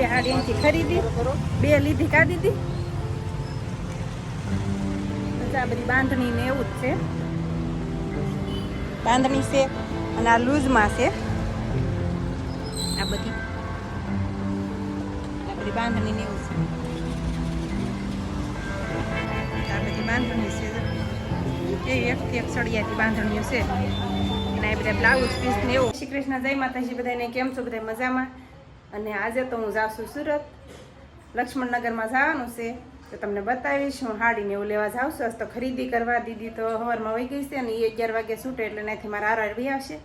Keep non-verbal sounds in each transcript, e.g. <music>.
બે હાડી અહીંથી ખરીદી, બે લીધી કાઢી દીધી. આ બધી બાંધણી ને એવું જ છે. બાંધણી છે અને આ લૂઝમાં છે. આ બધી. આ બધી બાંધણી ને એવું છે. આ બધી બાંધણી છે. એ એકથી એક સળિયાથી બાંધણીઓ છે. અને આ બધા બ્લાઉઝ પીસ ને એવું. શ્રી કૃષ્ણ જય માતાજી, બધાને કેમ છો? બધા મજામાં? અને આજે તો હું જાઉં છું સુરત. લક્ષ્મણનગરમાં જવાનું છે. તો તમને બતાવીશ, હું હાડીને એવું લેવા જાઉં છું. તો ખરીદી કરવા દીદી તો સવારમાં વહી ગઈ છે અને એ અગિયાર વાગે છૂટે એટલે એનાથી મારા આર આવી આવશે.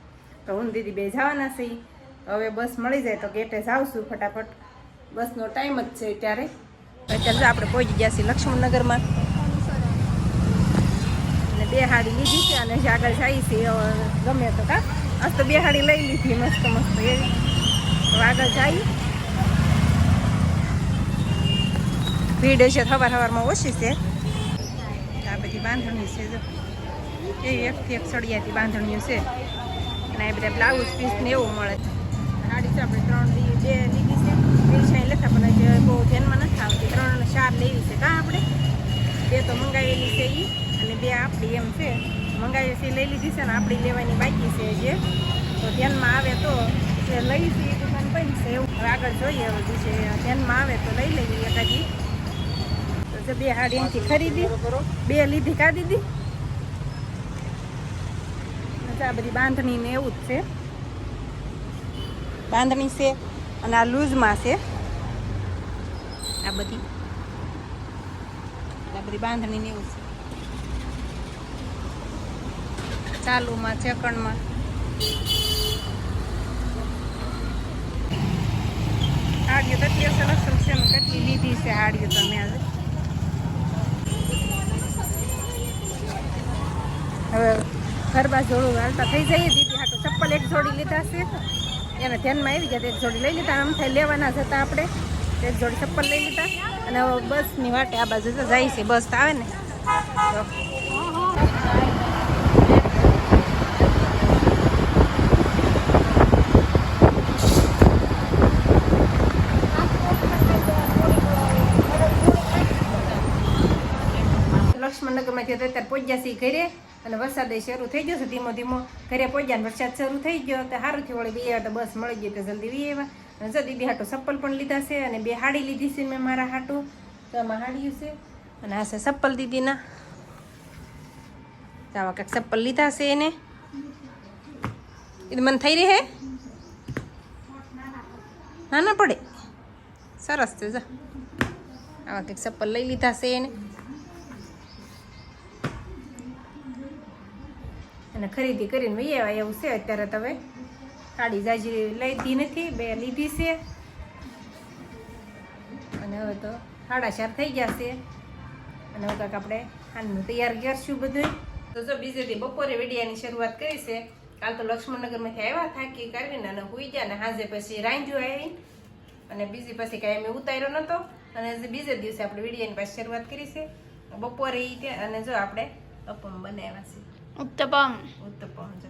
તો હું દીદી બે જવાના છે. હવે બસ મળી જાય તો ગેટે જાઉં છું ફટાફટ. બસનો ટાઈમ જ છે ત્યારે અત્યારે આપણે પહોંચી ગયા છીએ લક્ષ્મણનગરમાં. અને બે હાડી લીધી છે અને આગળ જાય છે ગમે તો કા? આજ તો બે હાડી લઈ લીધી મસ્ત મસ્ત એવી. આગળ જાય. ભીડ છે સવાર સવારમાં ઓછી છે. આ બધી બાંધણી છે જો. એ એકથી એક સળિયાથી બાંધણીઓ છે. અને આ બધા બ્લાઉઝ પીસ ને એવું મળે. સાડી તો આપણે ત્રણ બે લીધી છે. છે લેતા પણ હજી બહુ ધ્યાનમાં નથી આવતી. ત્રણ ચાર લેવી છે. કાં આપણે? બે તો મંગાવેલી છે એ અને બે આપણી એમ છે. મંગાવી છે, લઈ લીધી છે ને આપણી લેવાની બાકી છે જે તો ધ્યાનમાં આવે તો જે લઈ છે એ દુકાન બંધ છે એવું. હવે જોઈએ હવે આવે તો લઈ લઈએ એકાદી. તો બે હાડી અહીંથી ખરીદી, બે લીધી કા દીધી આ બધી બાંધણી ને એવું જ છે. બાંધણી છે અને આ લૂઝમાં છે. આ બધી. આ બધી બાંધણી એવું છે. ચાલુમાં, ચેકણમાં. હાડીઓ અત્યારે સલક્ષણ છે કેટલી લીધી છે હાડીઓ તમે આજે હવે. ગરબા જોડું હાલતા થઈ જઈએ. દીદી તો ચપ્પલ એક જોડી લીધા છે. એને ધ્યાનમાં આવી ગયા એક જોડી લઈ લીધા. આમ થાય લેવાના જ હતા આપણે. એક જોડી ચપ્પલ લઈ લીધા. અને હવે બસની વાટે આ બાજુ તો જાય છે. બસ આવે ને. લક્ષ્મણનગરમાંથી અત્યારે પહોંચ્યા છીએ ઘરે અને વરસાદ શરૂ થઈ ગયો છે ધીમો ધીમો. ઘરે પહોંચ્યા વરસાદ શરૂ થઈ ગયો તો સારું થયું વળી બે તો બસ મળી ગઈ તો જલ્દી વી આવ્યા. અને જો દીદી હાટું ચપ્પલ પણ લીધા છે અને બે હાડી લીધી છે મેં મારા હાટું. તો એમાં હાડિયું છે અને આ છે ચપ્પલ દીદીના. આવા કંઈક ચપ્પલ લીધા છે એને. એ મને થઈ રહી હે? ના ના પડે. સરસ છે, જો. આવા કંઈક ચપ્પલ લઈ લીધા છે એને. અને ખરીદી કરીને આવ્યા, એવું છે અત્યારે તમે સાડી જાજી લઈતી નથી, બે લીધી છે. અને હવે તો સાડા ચાર થઈ ગયા છે. અને હવે કાંક આપણે હાલનું તૈયાર કરશું બધું તો જો બીજે દી બપોરે વેડિયાની શરૂઆત કરી છે. કાલ તો લક્ષ્મણનગરમાંથી આવ્યા થાકી કાઢીને અને હુઈ ગયા ને હાજે પછી રાંધ્યું આવી અને બીજી પછી કાંઈ અમે ઉતાર્યો નહોતો અને બીજે દિવસે આપણે વિડીયાની પાછી શરૂઆત કરી છે. બપોરે અને જો આપણે અપમ બનાવ્યા છે. ઉત્તપમ. ઉત્તપમ છે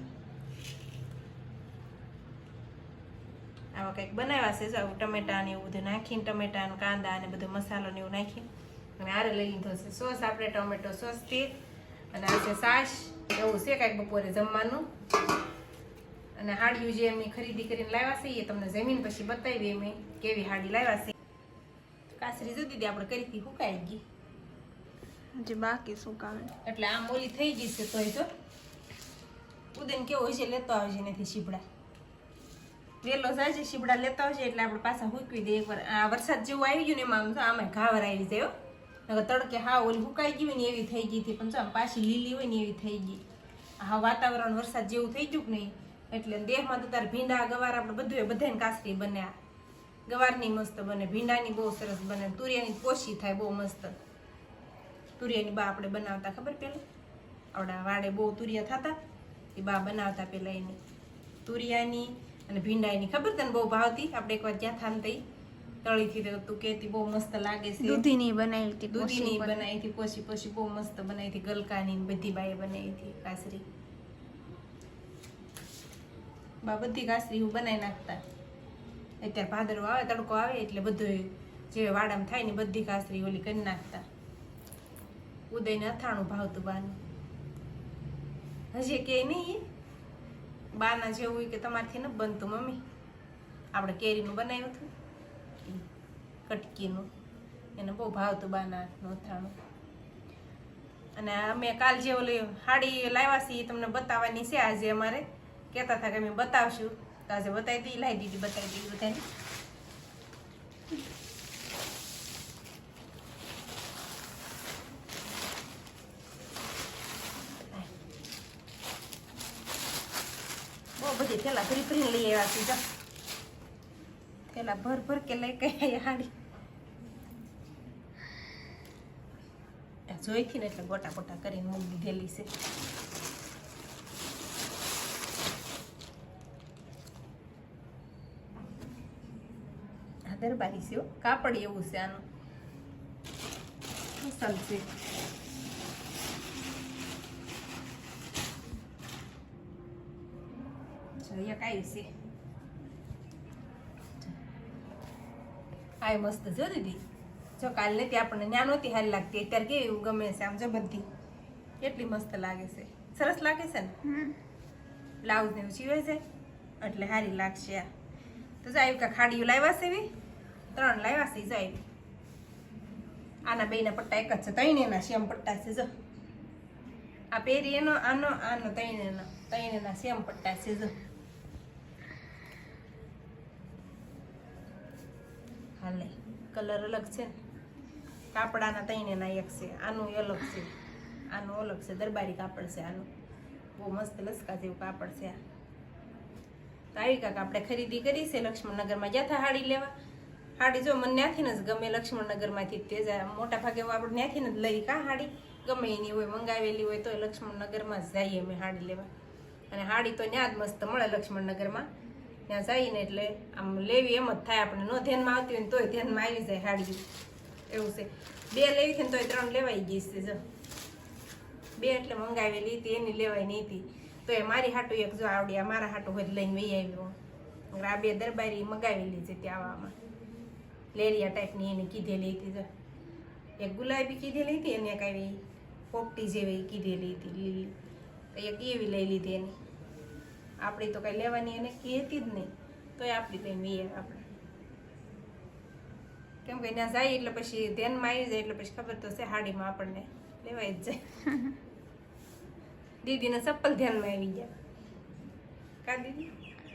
આવા કંઈક બનાવ્યા છે ટમેટા ને એવું બધું નાખીને, ટમેટા ને કાંદા ને બધો મસાલો ને એવું નાખીને. અને આરે લઈ લીધો છે સોસ, આપણે ટમેટો સોસથી અને આ છે સાસ એવું છે કાંઈક બપોરે જમવાનું. અને હાડીયું જે એમની ખરીદી કરીને લાવ્યા છે, એ તમને જમીન પછી બતાવી એમ કેવી હાડી લાવ્યા છે. કાસરી જુદી આપણે કરી હતી હુકાઈ ગઈ. જે બાકી શું કામ એટલે આમ ઓલી થઈ ગઈ છે તોય તો ઉદયન કેવો છે લેતો આવજે નથી શીપડા વેલો છે શીપડા લેતા આવજે, એટલે આપણે પાછા હુકવી દઈએ. એકવાર આ વરસાદ જેવું આવી ગયું ને એમાં આમ ઘાવર આવી જાય. નકર તડકે હા ઓલી હુકાઈ ગઈ હોય ને એવી થઈ ગઈ હતી, પણ આમ પાછી લીલી હોય ને એવી થઈ ગઈ. હા વાતાવરણ વરસાદ જેવું થઈ ગયું કે નહીં, એટલે દેહમાં તો તારે ભીંડા, ગવાર આપણે બધું બધાને કાસરી બન્યા. ગવારની મસ્ત બને, ભીંડાની બહુ સરસ બને, તુરિયાની પોશી થાય બહુ મસ્ત. તુરિયાની બા આપણે બનાવતા ખબર પેલા? આપણા વાડે બહુ તુરિયા થતા એ બા બનાવતા પેલા એની. તુરિયાની અને ભીંડાની ખબર તને બહુ ભાવતી આપણે એકવાર જ્યાં થાન થઈ તળીથી તો તું કહેતી બહુ મસ્ત લાગે છે. દૂધીની બનાવી હતી દૂધીની બનાવી હતી પછી પોછી બહુ મસ્ત બનાવી હતી. ગલકાની બધી બાએ બનાવી હતી કાસરી. બા બધી કાસરી હું બનાવી નાખતા. અત્યારે ભાદરવો આવે તડકો આવે એટલે બધું જે વાડામાં થાય ને બધી કાસરી ઓલી કરી નાખતા. ઉદયને અથાણું ભાવતું બાનું. હજી કે નહીં? બાના જેવું કે તમારથી ન બનતું મમ્મી. આપણે કેરીનું બનાવ્યું હતું કટકીનું. એને બહુ ભાવતું બાના અથાણું. અને અમે કાલ જે ઓલી હાડી લાવ્યા છીએ તમને બતાવવાની છે આજે અમારે. કહેતા હતા કે અમે બતાવશું. તો આજે બતાવી દીધી લાવી દીધી બતાવી દીધી બધાને. બધી થેલા ફરી ફરી લઈ આવ્યા છું, જો. થેલા ભર ભર કે લઈ કઈ હાડી. જોઈથી ને એટલે ગોટા ગોટા કરીને મૂકી દીધેલી છે. દરબારી છે. કાપડ એવું છે આનું. અસલ છે જો એક આવી છે. આ મસ્ત જો દીદી. જો કાલ લેતી આપણને ન્યા નહોતી હાલ લાગતી અત્યારે કેવી ગમે છે આમ જો બધી. કેટલી મસ્ત લાગે છે. સરસ લાગે છે ને. બ્લાઉઝ ને એવું સીવે જાય એટલે સારી લાગશે આ. તો જાય આવી ખાડીઓ લાવ્યા છે એવી? ત્રણ લાવ્યા છે જાય આના બેના પટ્ટા એક જ છે ત્રણ એના સેમ પટ્ટા છે જો. આ પહેરી એનો આનો આનો ત્રણ એનો ત્રણ એના સેમ પટ્ટા છે જો. હાલે. કલર અલગ છે. ને કાપડાના એના એક છે. આનું અલગ છે. આનું અલગ છે. દરબારી કાપડ છે આનું. બહુ મસ્ત લસકા જેવું કાપડ છે આ. તો આવી કાંક આપણે ખરીદી કરી છે લક્ષ્મણનગરમાં. હતા હાડી લેવા. હાડી જો મને ત્યાંથી જ ગમે લક્ષ્મણનગરમાંથી તે જ મોટા ભાગે આપણે ત્યાંથી જ લઈ કા હાડી. ગમે એની હોય, મંગાવેલી હોય તો લક્ષ્મણનગરમાં જ જઈએ અમે હાડી લેવા. અને હાડી તો ત્યાં જ મસ્ત મળે લક્ષ્મણનગરમાં. ત્યાં જઈને એટલે આમ લેવી એમ જ થાય આપણે ન ધ્યાનમાં આવતી હોય ને તોય ધ્યાનમાં આવી જાય હાડી એવું છે. બે લેવી છે ને તોય ત્રણ લેવાઈ ગઈ છે, જો. બે એટલે મંગાવેલી હતી, એની લેવાય નહીં હતી. તો એ મારી હાટું એક જો આવડી, આ મારા હાટું હોય લઈને વહી આવ્યો. આ બે દરબારી મગાવેલી છે ત્યાં આવવામાં. લેરિયા ટાઈપની એને કીધેલી હતી, જો. એક ગુલાબી કીધેલી હતી અને એક પોપટી જેવી કીધેલી હતી, લીલી. તો એક એવી લઈ લીધી એની. આપણી તો કઈ લેવાની એને કહેતી જ નહીં. તોય આપણી લઈને વીએ આપણે. કેમ કે ત્યાં જાય એટલે પછી ધ્યાનમાં આવી જાય એટલે પછી ખબર તો છે હાડીમાં આપણને લેવાય જ જાય. <laughs> દીદીને ચપ્પલ ધ્યાનમાં આવી ગયા. કા દીદી?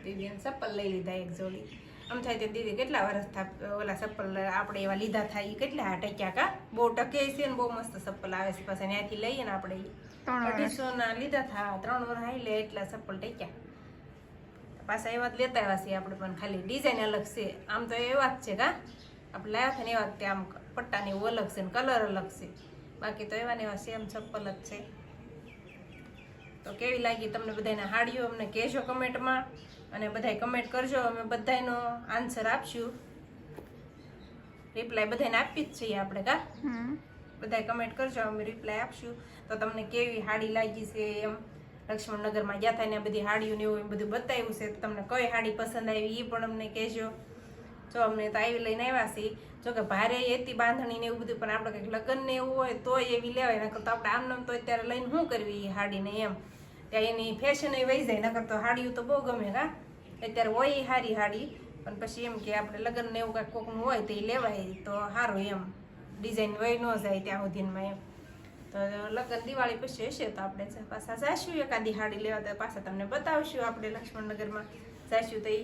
દીદીને ચપ્પલ લઈ લીધા એક જોડી. આમ થાય તો દીદી કેટલા વર્ષ થા ઓલા ચપ્પલ આપણે એવા લીધા થાય કેટલા ટક્યા કા? બહુ ટકે છે ને બહુ મસ્ત ચપ્પલ આવે છે પછી ત્યાંથી લઈએ ને આપણે. અઢીસો ના લીધા થા ત્રણ વર્ષ હાઈ લે એટલા ચપ્પલ ટેક્યા. પાછા એવા જ લેતા આવ્યા છીએ આપણે પણ ખાલી ડિઝાઇન અલગ છે. આમ તો એવા જ છે કા? આપણે લાવ્યા હતા ને એવા જ તે આમ પટ્ટાની એવું અલગ છે ને કલર અલગ છે. બાકી તો એવા ને એવા સેમ ચપ્પલ જ છે. તો કેવી લાગી તમને બધાને હાડીઓ અમને કહેજો કમેન્ટમાં અને બધાય કમેન્ટ કરજો. અમે બધાયનો આન્સર આપશું. રિપ્લાય બધાને આપી જ છીએ આપણે કા? બધા બધાય કમેન્ટ કરજો અમે રિપ્લાય આપશું. તો તમને કેવી હાડી લાગી છે એમ? લક્ષ્મણનગરમાં ગયા હતા ને બધી હાડીઓ ને એવું બધું બતાવ્યું છે. તમને કઈ હાડી પસંદ આવી એ પણ અમને કહેજો. જો અમને તો આવી લઈને આવ્યા છીએ. જો કે ભારે હતી બાંધણી ને એવું બધું, પણ આપણે કંઈક લગ્ન ને એવું હોય તો એવી લેવાય. નકર તો આપણે આમ નામ તો અત્યારે લઈને શું કરવી એ હાડીને એમ. ત્યાં એની ફેશન એ વહી જાય, નકર તો હાડીઓ તો બહુ ગમે, હા. અત્યારે હોય એ હારી હાડી, પણ પછી એમ કે આપણે લગ્ન ને એવું કાંઈક કોકનું હોય તો એ લેવાય. તો સારું એમ. ડિઝાઇન વય ન જાય ત્યાં સુધીમાં એમ. તો લગ્ન દિવાળી પછી હશે તો આપણે પાછા જાશું એકાદી હાડી લેવા તો પાછા તમને બતાવશું આપણે લક્ષ્મણનગરમાં જાશું તો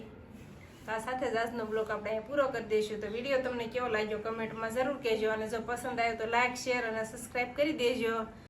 તો આ સાથે જ આજનો બ્લોગ આપણે અહીંયા પૂરો કરી દઈશું. તો વીડિયો તમને કેવો લાગ્યો કમેન્ટમાં જરૂર કહેજો. અને જો પસંદ આવ્યો તો લાઇક શેર અને સબસ્ક્રાઈબ કરી દેજો.